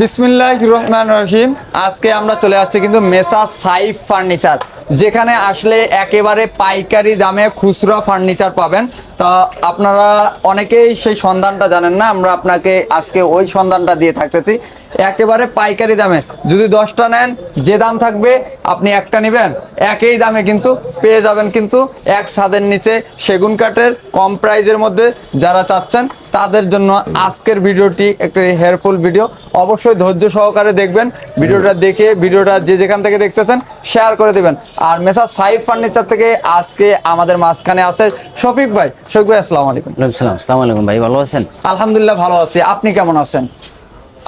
বিসমিল্লাহ রহমান রহিম। আজকে আমরা চলে আসছি কিন্তু মেসা সাইফ ফার্নিচার, যেখানে আসলে একেবারে পাইকারি দামে খুচরা ফার্নিচার পাবেন। তা আপনারা অনেকেই সেই সন্ধানটা জানেন না, আমরা আপনাকে আজকে ওই সন্ধানটা দিয়ে থাকতেছি। একেবারে পাইকারি দামে যদি দশটা নেন, যে দাম থাকবে, আপনি একটা নেবেন। একই দামে কিন্তু পেয়ে যাবেন কিন্তু এক ছাদের নিচে সেগুন কাঠের কম প্রাইজের মধ্যে যারা চাচ্ছেন, তাদের জন্য আজকের ভিডিওটি একটি হেয়ারফুল ভিডিও অবশ্যই ধৈর্য সহকারে দেখবেন, ভিডিওটা দেখে, ভিডিওটা যে যেখান থেকে দেখতেছেন শেয়ার করে দেবেন। আর মেসা সাইফ ফার্নিচার থেকে আজকে আমাদের মাঝখানে আছে শফিক ভাই। শফিক ভাই আসসালামু আলাইকুম। ওয়ালাইকুম সালাম। আসসালামু আলাইকুম ভাই ভালো আছেন? আলহামদুলিল্লাহ ভালো আছি। আপনি কেমন আছেন?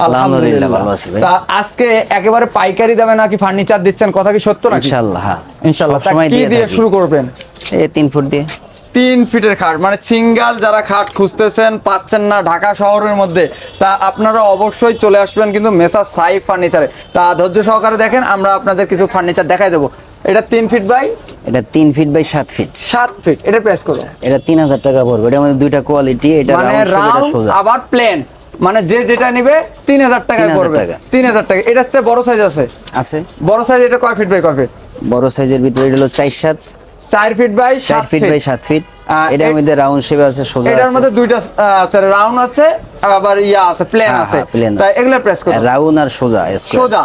আলহামদুলিল্লাহ, ভালো আছি ভাই। তা আজকে একেবারে পাইকারি দামে নাকি ফার্নিচার দিচ্ছেন? কথা কি সত্য নাকি? ইনশাআল্লাহ ইনশাআল্লাহ। সবসময় কি দিয়ে দিয়ে শুরু করবেন? এই তিন ফুট দিয়ে। তিন ফিটের খাট। মানে সিঙ্গাল যারা খাট খুঁজতেছেন পাচ্ছেন না ঢাকা শহরের মধ্যে তা আপনারা অবশ্যই চলে আসবেন কিন্তু মেসা সাই ফার্নিচারে। তা ধৈর্য সহকারে দেখেন আমরা আপনাদের কিছু ফার্নিচার দেখাই দেবো। এটা তিন ফিট বাই? এটা তিন ফিট বাই সাত ফিট। সাত ফিট। এটা প্রেস করো এটা তিন হাজার টাকা পড়বে। এটা মধ্যে দুইটা কোয়ালিটি এটা মানে আবার প্লেন মানে যে যেটা নিবে তিন হাজার টাকা 3000 পড়বে। তিন হাজার টাকা। এটা হচ্ছে বড় সাইজ আছে? আছে। বড় সাইজ এটা কয় ফিট বাই কয় ফিট? বড় সাইজের ভিতরে এটা হলো চার সাত। চার ফিট বাই সাত ফিট বাই সাত ফিট এটার মধ্যে রাউন্ড শেপ আছে সোজা এটার মধ্যে দুইটা আছে রাউন্ড আছে আবার ইয়া আছে প্লেন হ্যাঁ, আছে। প্লেন তাই। এগুলো প্রেস করো। রাউন্ড আর সোজা সোজা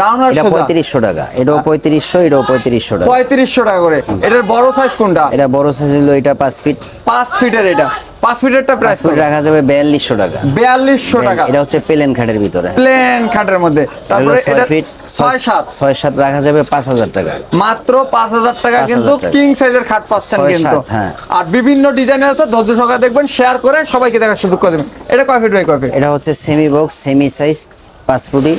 রাউন্ড আর সোজা। পঁয়ত্রিশশো টাকা এটাও পঁয়ত্রিশশো এটাও পঁয়ত্রিশশো টাকা। পঁয়ত্রিশশো টাকা করে। এটার বড় সাইজ কোনটা? এটা বড় সাইজ হলো এটা পাঁচ ফিট পাঁচ ফিটের এটা। পাঁচ ফিটেরটা প্রাইস ফিট রাখা যাবে বিয়াল্লিশশো টাকা। বিয়াল্লিশশো টাকা। এটা হচ্ছে প্লেন খাটের ভিতরে। প্লেন খাটের মধ্যে। তারপরে এটা ফিট ছয় সাত। ছয় সাত রাখা যাবে পাঁচ হাজার টাকা। মাত্র পাঁচ হাজার টাকা কিন্তু। কিং সাইজের খাট পাচ্ছেন কিন্তু। হ্যাঁ। আর বিভিন্ন ডিজাইনের আছে ধৈর্য সহকারে দেখবেন শেয়ার করে সবাইকে দেখার সুযোগ করে দেবেন। এটা কয় ফিট বাই কয় ফিট? এটা হচ্ছে সেমি বক্স সেমি সাইজ পাঁচ ফুটি।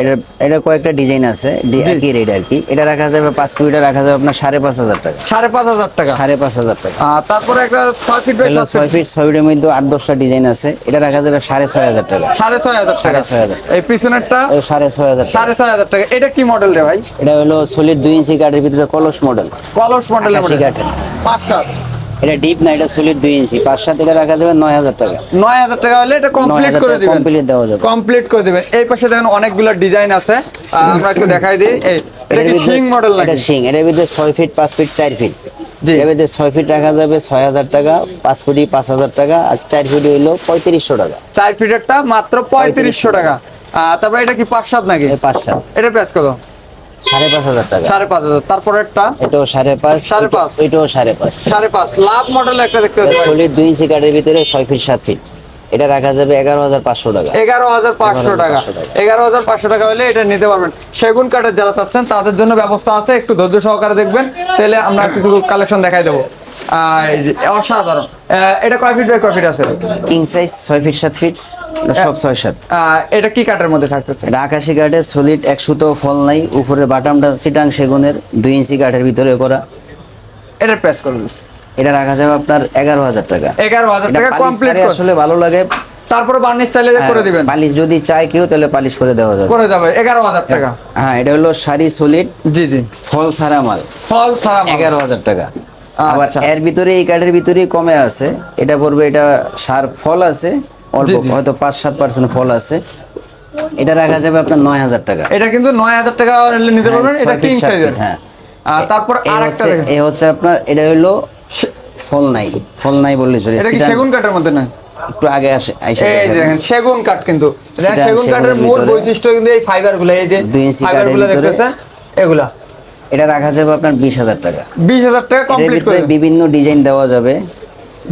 এটা এটা কয়েকটা ডিজাইন আছে। একই রেট আর কি। এটা রাখা যাবে পাঁচ ফুটিটা রাখা যাবে আপনার সাড়ে পাঁচ হাজার টাকা। সাড়ে পাঁচ হাজার টাকা? সাড়ে পাঁচ হাজার টাকা। তারপরে একটা ছয় ফিট ছয় ফিট ছয় ফিটের মধ্যে আট দশটা ডিজাইন আছে। এটা রাখা যাবে সাড়ে ছয় হাজার টাকা। সাড়ে ছয় হাজার সাড়ে ছয় হাজার। এই পিছনেরটা? সাড়ে ছয় হাজার সাড়ে ছয় হাজার টাকা। এটা কি মডেল রে ভাই? এটা হলো সলিড দুই ইঞ্চি কাঠের ভিতরে কলস মডেল কলস মডেল কাঠের। পাঁচ সাত। এটা ডিপ না এটা সলিড দুই ইঞ্চি পাঁচ সাত এটা রাখা যাবে নয় হাজার টাকা। নয় হাজার টাকা হলে এটা কমপ্লিট করে দিবেন। complete দেওয়া যাবে। কমপ্লিট করে দিবেন। এই পাশে দেখেন অনেকগুলো ডিজাইন আছে। আমরা একটু দেখাই দিই। এই এটা কি শিং মডেল এটা নাকি? শিং। এটার ভিতরে ছয় ফিট পাঁচ ফিট চার ফিট জি। এর ভিতরে ছয় ফিট রাখা যাবে ছয় হাজার টাকা পাঁচ ফুটি পাঁচ হাজার টাকা আর চার ফিট হইল পঁয়ত্রিশশো টাকা। চার ফিটেরটা মাত্র পঁয়ত্রিশশো টাকা। আহ, তারপরে এটা কি পাঁচ সাত নাকি? পাঁচ সাত। এটা প্রাইস কত? সাড়ে পাঁচ হাজার টাকা। সাড়ে পাঁচ হাজার। এটাও সাড়ে পাঁচ সাড়ে পাঁচ। এটাও সাড়ে পাঁচ। সাড়ে পাঁচ। লাভ মডেল একটা দেখতে পাচ্ছি সলিড দুই ইঞ্চি কাঠের ভিতরে ছয় ফিট সাত ফিট এটা রাখা যাবে এগারো হাজার পাঁচশো টাকা। এগারো হাজার পাঁচশো টাকা। এগারো হাজার পাঁচশো টাকা। হলে এটা নিতে পারবেন। সেগুন কাঠের যারা চাচ্ছেন তাদের জন্য ব্যবস্থা আছে। একটু ধৈর্য সহকারে দেখবেন। তাহলে আমরা কিছু কালেকশন দেখাই দেবো। অসাধারণ। এটা কয় ফিট বাই কয় ফিট আছে? কিং সাইজ ছয় ফিট সাত ফিট সব ছয় সাত। এটা কি কাঠের মধ্যে থাকতেছে? এটা আকাশি কাঠের সলিড এক সুতো ফল নাই উপরের বাটামটা সিটাং সেগুনের দুই ইঞ্চি কাঠের ভিতরে করা। এটা প্রেস এটা রাখা যাবে আপনার এগারো হাজার টাকা। এগারো হাজার টাকা কমপ্লিট আসলে ভালো লাগে। তারপরে বার্নিশ চাইলে করে হ্যাঁ, দিবেন। পালিশ যদি চায় কেউ তাহলে পালিশ করে দেওয়া যাবে। করে যাবে এগারো হাজার টাকা। হ্যাঁ এটা হলো শাড়ি সলিড জি জি। ফল সারা মাল। ফল মাল। এগারো হাজার টাকা। আবার আচ্ছা। এর ভিতরে এই কাঠের ভিতরেই কমে আছে। এটা পড়বে এটা সার ফল আছে অল্প। হয়তো পাঁচ সাত পার্সেন্ট ফল আছে। এটা রাখা যাবে আপনার নয় হাজার টাকা। এটা কিন্তু নয় হাজার টাকা নিতে হ্যাঁ, পারবেন এটা কিং সাইজের হ্যাঁ। তারপর আর একটা হচ্ছে এই হচ্ছে আপনার এটা হলো ফল নাই ফল নাই বললে চলে। এটা কি সেগুন কাঠের মধ্যে না একটু আগে আসে এই দেখেন। সেগুন কাঠ কিন্তু। সেগুন কাঠের মূল বৈশিষ্ট্য কিন্তু এই ফাইবারগুলো এই যে দুই ফাইবারগুলো দেখতেছেন এগুলা। এটা রাখা যাবে আপনার বিশ হাজার টাকা। বিশ হাজার টাকা কমপ্লিট করে। বিভিন্ন ডিজাইন দেওয়া যাবে।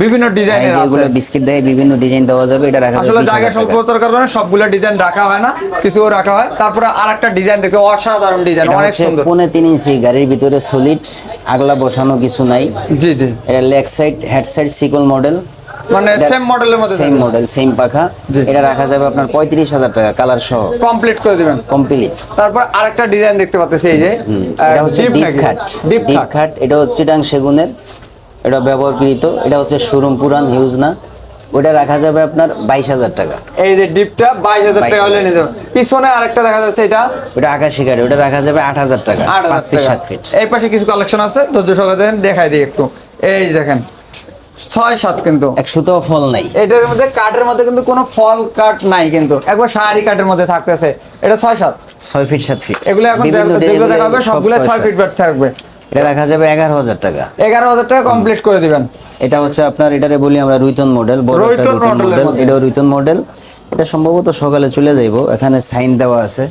বিভিন্ন ডিজাইনের আছে যেগুলো বিস্কিট দেয় বিভিন্ন ডিজাইন দেওয়া যাবে এটা রাখা যাবে আসলে জায়গা স্বল্পতার কারণে সবগুলো ডিজাইন রাখা হয় না কিছু রাখা হয়। তারপরে আরেকটা ডিজাইন দেখে অসাধারণ ডিজাইন অনেক সুন্দর। পৌনে তিন ইঞ্চি গাড়ির ভিতরে সলিড আগলা বসানো কিছু নাই। জি জি। এটা লেগ সাইড হেড সাইড সিকল মডেল মানে সেম মডেলের মধ্যে সেম মডেল সেম পাখা। এটা রাখা যাবে আপনার পঁয়ত্রিশ হাজার টাকা কালার সহ। কমপ্লিট করে দিবেন। কমপ্লিট তারপর আরেকটা ডিজাইন দেখতে পাচ্ছি এই যে এটা হচ্ছে ডিপ খাট ডিপ এটা হচ্ছে চিটাং সেগুনের এটা ব্যবহারকৃত এটা হচ্ছে শোরুম পুরান হিউজ না। ওটা রাখা যাবে আপনার বাইশ হাজার টাকা। এই যে ডিপটা বাইশ হাজার টাকা 22,000 হলে নিতে পিছনে আরেকটা দেখা যাচ্ছে এটা? ওটা আকাশি কাঠ ওটা রাখা যাবে আট হাজার টাকা আট হাজার ফিট সাত ফিট এই পাশে কিছু কালেকশন আছে ধৈর্য সহকারে দেখাই দিই একটু। এই দেখেন ছয় সাত কিন্তু। ফল নাই। এটার মধ্যে কাঠের মধ্যে কিন্তু কোনো ফল কাঠ নাই কিন্তু। একবার শাড়ি কাঠের মধ্যে থাকতেছে। এটা ছয় সাত। ছয় ফিট সাত ফিট। এগুলো এখন যেগুলো দেখা হবে সবগুলো ছয় ফিট থাকবে। এটা রাখা যাবে এগারো হাজার টাকা। এগারো হাজার টাকা কমপ্লিট করে দিবেন। এটা হচ্ছে আপনার এটারে বলি আমরা রুইতন মডেল বড় একটা রুইতন মডেল। এটাও রুইতন মডেল এটা সম্ভবত সকালে চলে যাইব। এখানে সাইন দেওয়া আছে।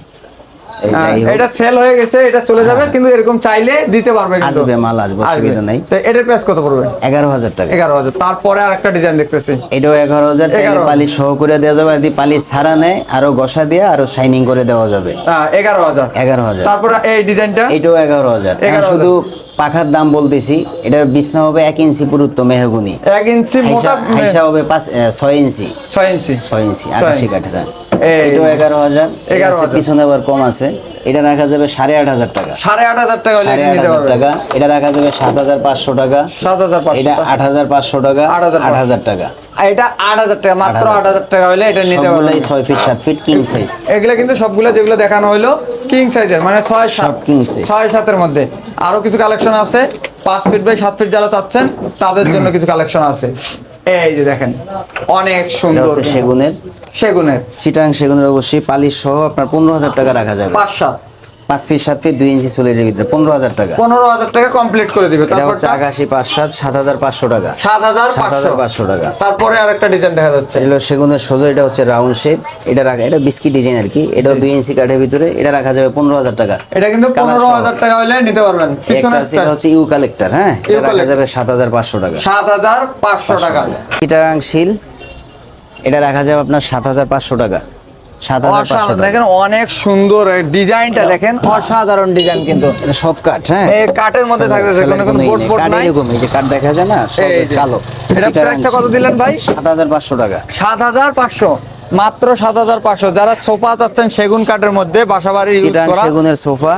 এটা সেল হয়ে গেছে এটা চলে যাবে কিন্তু এরকম চাইলে দিতে পারবে আসবে মাল আসবে অসুবিধা নাই। তো এটার প্রাইস কত পড়বে? এগারো হাজার টাকা। এগারো হাজার। তারপরে আরেকটা ডিজাইন দেখতেছি। এটাও এগারো হাজার চাইলে 11,000 পালি সহ করে দেওয়া যাবে যদি পালি ছাড়া নেয় আরও দিয়ে আরও শাইনিং করে দেওয়া যাবে। হ্যাঁ এগারো হাজার। এগারো হাজার। তারপরে এই ডিজাইনটা এটাও এগারো হাজার। এখন 11,000 শুধু পাখার দাম বলতেছি এটার বিছনা হবে এক ইঞ্চি পুরুত্ব মেহগুনি। এক ইঞ্চি মোটা হবে পাঁচ ছয় ইঞ্চি। ছয় ইঞ্চি। ছয় ইঞ্চি আকাশি। কাঠের। এটাও এগারো হাজার। 11,000 পিছনে আবার কম আছে। এটা রাখা যাবে সাড়ে আট হাজার টাকা। সাড়ে আট হাজার টাকা সাড়ে আট হাজার টাকা। এটা রাখা যাবে সাত হাজার পাঁচশো টাকা। সাত হাজার এটা আট হাজার পাঁচশো টাকা। আট হাজার টাকা। এটা আট হাজার টাকা মাত্র আট হাজার। টাকা হলে এটা নিতে পারবে ছয় ফিট সাত ফিট কিং সাইজ এগুলো কিন্তু সবগুলো যেগুলো দেখানো হলো কিং সাইজের মানে ছয় সাত king size। ছয় সাতের মধ্যে। আরও কিছু কালেকশন আছে। পাঁচ ফিট বাই সাত ফিট যারা চাচ্ছেন তাদের জন্য কিছু কালেকশন আছে। এই যে দেখেন অনেক সুন্দর সেগুনের। সেগুনের। চিটাং সেগুনের অবশ্যই পালিশ সহ আপনার পনেরো হাজার টাকা রাখা যাবে। পাঁচ সাত। পাঁচ ফিট সাত ফিট দুই ইঞ্চি সোলের ভিতরে পনেরো হাজার টাকা। পনেরো হাজার টাকা কমপ্লিট করে দিবে। এটা হচ্ছে আকাশি পাঁচ সাত সাত হাজার পাঁচশো টাকা। সাত হাজার সাত হাজার পাঁচশো। টাকা। তারপরে আরেকটা ডিজাইন দেখা যাচ্ছে। এগুলো সেগুনের সোজা এটা হচ্ছে রাউন্ড শেপ এটা রাখা এটা বিস্কিট ডিজাইন আর কি। এটাও দুই ইঞ্চি কাঠের ভিতরে এটা রাখা যাবে পনেরো হাজার টাকা। এটা কিন্তু পনেরো হাজার টাকা হলে নিতে পারবেন। একটা এটা হচ্ছে ইউ কালেক্টর হ্যাঁ? এটা রাখা যাবে সাত হাজার পাঁচশো টাকা। সাত হাজার পাঁচশো টাকা। শিল এটা রাখা যাবে আপনার সাত হাজার পাঁচশো টাকা। দেখেন অনেক সুন্দর ডিজাইনটা দেখেন অসাধারণ ডিজাইন কিন্তু। সব কাঠ হ্যাঁ? এই কাঠের মধ্যে থাকতেছে কোনো কোনো বোর্ড বোর্ড নাই। এরকম এই যে কাঠ দেখা যায় না সব কালো। এটা প্রাইসটা কত দিলেন ভাই? সাত হাজার পাঁচশো টাকা। সাত হাজার পাঁচশো। মাত্র সাত হাজার পাঁচশো। যারা সোফা চাচ্ছেন সেগুন কাঠের মধ্যে বাসা বাড়ি ইউজ চিটাং করা। সেগুনের sofa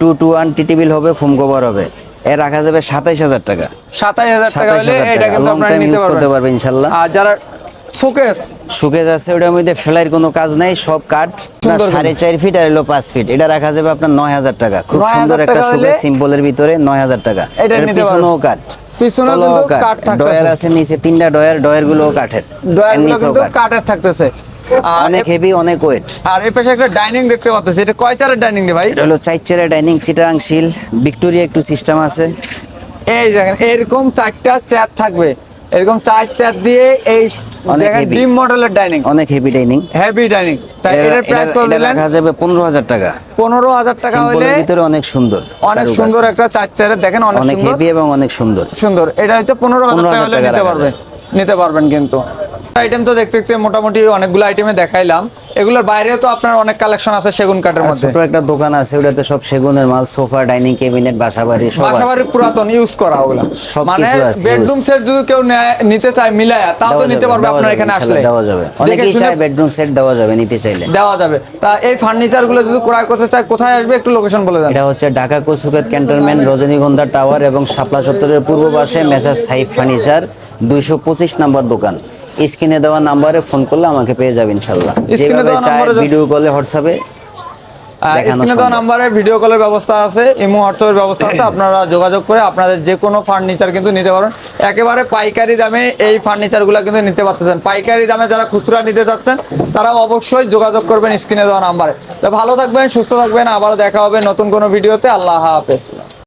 two two one tea table হবে ফোম কভার হবে। এ রাখা যাবে সাতাইশ হাজার টাকা। সাতাশ হাজার টাকা সাতাইশ হাজার এটা টাকা। কিন্তু আপনারা নিতে পারবেন। আর যারা শোকেস? শুকে যাচ্ছে ওটার মধ্যে ফেলাইয়ের কোনো কাজ নাই সব কাঠ। সাড়ে চার ফিট আর হলো পাঁচ ফিট। এটা রাখা যাবে আপনার নয় হাজার টাকা। খুব সুন্দর একটা টাকা শুকে হলে- সিম্পলের ভিতরে নয় হাজার টাকা। এটা এর নিতে পিছনেও কাঠ। পিছনেও কিন্তু কাঠ। থাকতেছে। ডয়ার আছে নিচে তিনটা ডয়ার ডয়ারগুলো কাঠের কিন্তু। কাঠের থাকতেছে। অনেক হেভি অনেক ওয়েট আর এই পাশে একটা ডাইনিং দেখতে পাচ্ছি। এটা কয় চারের ডাইনিং রে ভাই? এটা হলো চার ডাইনিং চিটাং শিল। ভিক্টোরিয়া একটু সিস্টেম আছে। এই দেখেন এরকম চারটা চেয়ার থাকবে। এরকম চার চার দিয়ে এই অনেক দেখেন ডিম মডেলের ডাইনিং অনেক হেভি ডাইনিং হেভি ডাইনিং তাই এটার প্রাইস কত দিলেন? রাখা যাবে পনেরো হাজার টাকা। পনেরো হাজার টাকা হলে সিম্পলের ভিতরে অনেক সুন্দর অনেক সুন্দর একটা চার চারে দেখেন অনেক অনেক হেভি এবং অনেক সুন্দর। সুন্দর। এটা হচ্ছে পনেরো হাজার 15,000 টাকা হলে নিতে পারবেন। পারবে নিতে পারবেন কিন্তু। আইটেম তো দেখতে দেখতে মোটামুটি অনেকগুলো আইটেমে দেখাইলাম। এগুলোর বাইরেও তো আপনার অনেক কালেকশন আছে সেগুন কাঠের মধ্যে। ছোট একটা দোকান আছে ওটাতে সব সেগুনের মাল সোফা ডাইনিং ক্যাবিনেট বাসা বাড়ি সব আছে। বাসাবাড়ি পুরাতন ইউজ করা ওগুলা। সব মানে কিছু আছে, বেডরুম সেট যদি কেউ নিতে চায় মিলায়া তাও তো নিতে পারবে আপনার এখানে আসলে দেওয়া যাবে। অনেকেই চায় বেডরুম সেট দেওয়া যাবে নিতে চাইলে। দেওয়া যাবে। তা এই ফার্নিচারগুলো যদি ক্রয় করতে চায় কোথায় আসবে? একটু লোকেশন বলে দেন। এটা হচ্ছে ঢাকা কুসুকেত ক্যান্টনমেন্ট রজনীগন্ধা টাওয়ার এবং শাপলা চত্বরের পূর্ব পাশে মেসার সাইফ ফার্নিচার দুইশো পঁচিশ নাম্বার দোকান। স্ক্রিনে দেওয়া নাম্বারে ফোন করলে আমাকে পেয়ে যাবে ইনশাল্লাহ যেভাবে চায় ভিডিও কলে হোয়াটসঅ্যাপে স্ক্রিনে দেওয়া নাম্বারে ভিডিও কলের ব্যবস্থা আছে ইমো হোয়াটসঅ্যাপের ব্যবস্থা আছে আপনারা যোগাযোগ করে আপনাদের যে কোনো ফার্নিচার কিন্তু নিতে পারেন একেবারে পাইকারি দামে এই ফার্নিচারগুলো কিন্তু নিতে পারতেছেন। পাইকারি দামে যারা খুচরা নিতে চাচ্ছেন তারা অবশ্যই যোগাযোগ করবেন স্ক্রিনে দেওয়া নাম্বারে। তো ভালো থাকবেন সুস্থ থাকবেন আবারও দেখা হবে নতুন কোনো ভিডিওতে আল্লাহ হাফেজ।